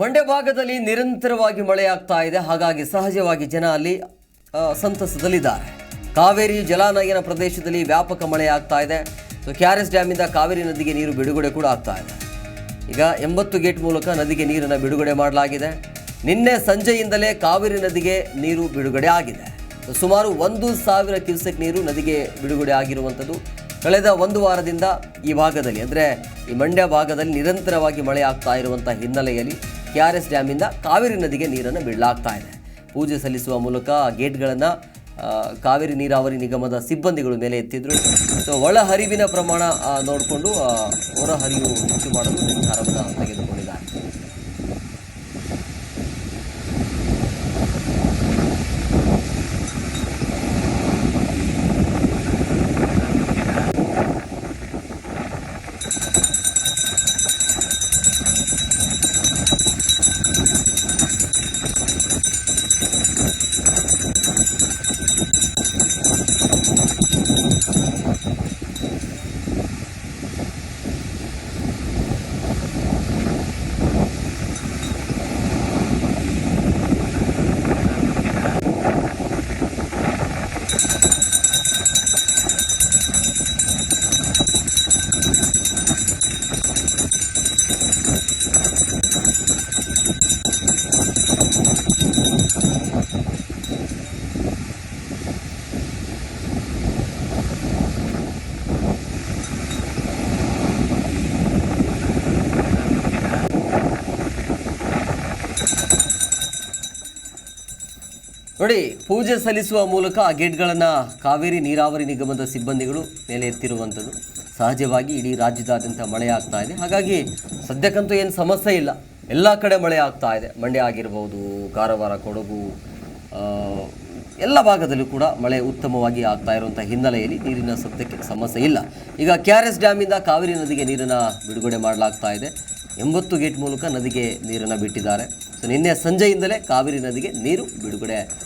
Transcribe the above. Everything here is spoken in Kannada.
ಮಂಡ್ಯ ಭಾಗದಲ್ಲಿ ನಿರಂತರವಾಗಿ ಮಳೆಯಾಗ್ತಾ ಇದೆ. ಹಾಗಾಗಿ ಸಹಜವಾಗಿ ಜನ ಅಲ್ಲಿ ಸಂತಸದಲ್ಲಿದ್ದಾರೆ. ಕಾವೇರಿ ಜಲಾನಯನ ಪ್ರದೇಶದಲ್ಲಿ ವ್ಯಾಪಕ ಮಳೆಯಾಗ್ತಾ ಇದೆ. ಸೊ ಕೆ ಆರ್ ಎಸ್ ಡ್ಯಾಮಿಂದ ಕಾವೇರಿ ನದಿಗೆ ನೀರು ಬಿಡುಗಡೆ ಕೂಡ ಆಗ್ತಾ ಇದೆ. ಈಗ ಎಂಬತ್ತು ಗೇಟ್ ಮೂಲಕ ನದಿಗೆ ನೀರನ್ನು ಬಿಡುಗಡೆ ಮಾಡಲಾಗಿದೆ. ನಿನ್ನೆ ಸಂಜೆಯಿಂದಲೇ ಕಾವೇರಿ ನದಿಗೆ ನೀರು ಬಿಡುಗಡೆ ಆಗಿದೆ. ಸುಮಾರು ಒಂದು ಸಾವಿರ ಕ್ಯೂಸೆಕ್ ನೀರು ನದಿಗೆ ಬಿಡುಗಡೆ ಆಗಿರುವಂಥದ್ದು ಕಳೆದ ಒಂದು ವಾರದಿಂದ ಈ ಭಾಗದಲ್ಲಿ. ಅಂದರೆ ಈ ಮಂಡ್ಯ ಭಾಗದಲ್ಲಿ ನಿರಂತರವಾಗಿ ಮಳೆ ಆಗ್ತಾ ಇರುವಂಥ ಹಿನ್ನೆಲೆಯಲ್ಲಿ ಕೆ ಆರ್ ಎಸ್ ಡ್ಯಾಮಿಂದ ಕಾವೇರಿ ನದಿಗೆ ನೀರನ್ನು ಬಿಡಲಾಗ್ತಾ ಇದೆ. ಪೂಜೆ ಸಲ್ಲಿಸುವ ಮೂಲಕ ಗೇಟ್ಗಳನ್ನು ಕಾವೇರಿ ನೀರಾವರಿ ನಿಗಮದ ಸಿಬ್ಬಂದಿಗಳು ಮೇಲೆ ಎತ್ತಿದ್ರು. ಸೊ ಒಳ ಹರಿವಿನ ಪ್ರಮಾಣ ನೋಡಿಕೊಂಡು ಹೊರ ಹರಿವು ಹೆಚ್ಚು ಮಾಡಲು ನಿರ್ಧಾರವನ್ನು ತೆಗೆದುಕೊಂಡಿದ್ದಾರೆ. Thank you. ನೋಡಿ, ಪೂಜೆ ಸಲ್ಲಿಸುವ ಮೂಲಕ ಆ ಗೇಟ್ಗಳನ್ನು ಕಾವೇರಿ ನೀರಾವರಿ ನಿಗಮದ ಸಿಬ್ಬಂದಿಗಳು ಮೇಲೆ ಎತ್ತಿರುವಂಥದ್ದು. ಸಹಜವಾಗಿ ಇಡೀ ರಾಜ್ಯದಾದ್ಯಂತ ಮಳೆ ಆಗ್ತಾ ಇದೆ. ಹಾಗಾಗಿ ಸದ್ಯಕ್ಕಂತೂ ಏನು ಸಮಸ್ಯೆ ಇಲ್ಲ. ಎಲ್ಲ ಕಡೆ ಮಳೆ ಆಗ್ತಾ ಇದೆ. ಮಂಡ್ಯ ಆಗಿರ್ಬೋದು, ಕಾರವಾರ, ಕೊಡಗು ಎಲ್ಲ ಭಾಗದಲ್ಲೂ ಕೂಡ ಮಳೆ ಉತ್ತಮವಾಗಿ ಆಗ್ತಾ ಇರುವಂಥ ಹಿನ್ನೆಲೆಯಲ್ಲಿ ನೀರಿನ ಸದ್ಯಕ್ಕೆ ಸಮಸ್ಯೆ ಇಲ್ಲ. ಈಗ ಕೆ ಆರ್ ಎಸ್ ಡ್ಯಾಮಿಂದ ಕಾವೇರಿ ನದಿಗೆ ನೀರನ್ನು ಬಿಡುಗಡೆ ಮಾಡಲಾಗ್ತಾ ಇದೆ. ಎಂಬತ್ತು ಗೇಟ್ ಮೂಲಕ ನದಿಗೆ ನೀರನ್ನು ಬಿಟ್ಟಿದ್ದಾರೆ. ಸೊ, ನಿನ್ನೆ ಸಂಜೆಯಿಂದಲೇ ಕಾವೇರಿ ನದಿಗೆ ನೀರು ಬಿಡುಗಡೆ